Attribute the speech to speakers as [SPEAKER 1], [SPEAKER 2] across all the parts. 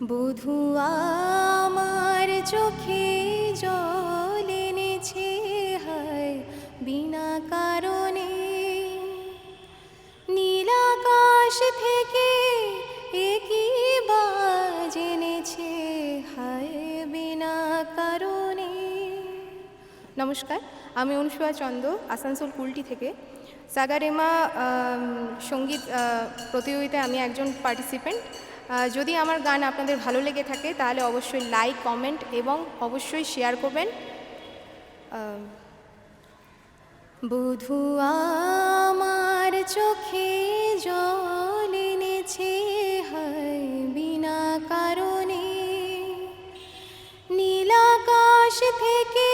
[SPEAKER 1] বধু আমার চোখে জল এনেছে, হায়, বিনা কারণে। নীলাকাশ থেকে একই বাজ এনেছে, হায়, বিনা কারণে। নমস্কার, আমি অনুসুয়া চন্দ, আসানসোল কুলটি থেকে। সাগারেমা সংগীত প্রতিযোগিতায় আমি একজন পার্টিসিপেন্ট যদি আমার গান আপনাদের ভালো লেগে থাকে, তাহলে অবশ্যই লাইক কমেন্ট এবং অবশ্যই শেয়ার করবেন। বধু আমার চোখে জল এনেছে, হায় বিনা কারণে। নীলাকাশ থেকে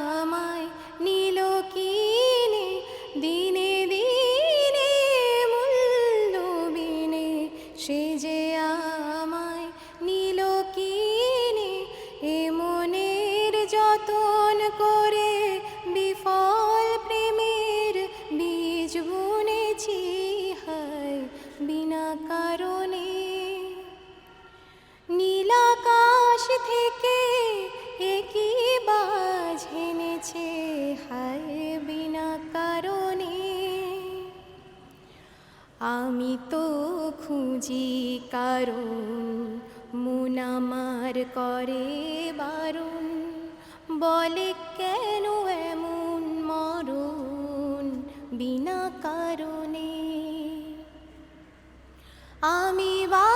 [SPEAKER 1] আমায় কিনে দিনে সে যে আমায় নীল কিনে এ মনের যতন করে বিনা কারণে আমি তো খুঁজি কারণ, মন আমার করে বারণ। বলে কেন এমন মরণ বিনা কারণে? আমি বাদী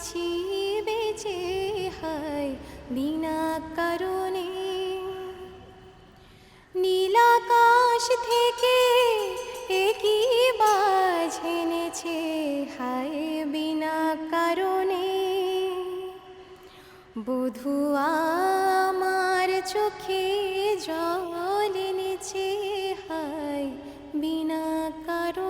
[SPEAKER 1] আছি, বেঁচে হায় বিনা কারণে। নীলাকাশ থেকে একই বাজ এনেছে, হায় বিনা কারণে। বধু আমার চোখে জল এনেছে, হায় বিনা কারণে।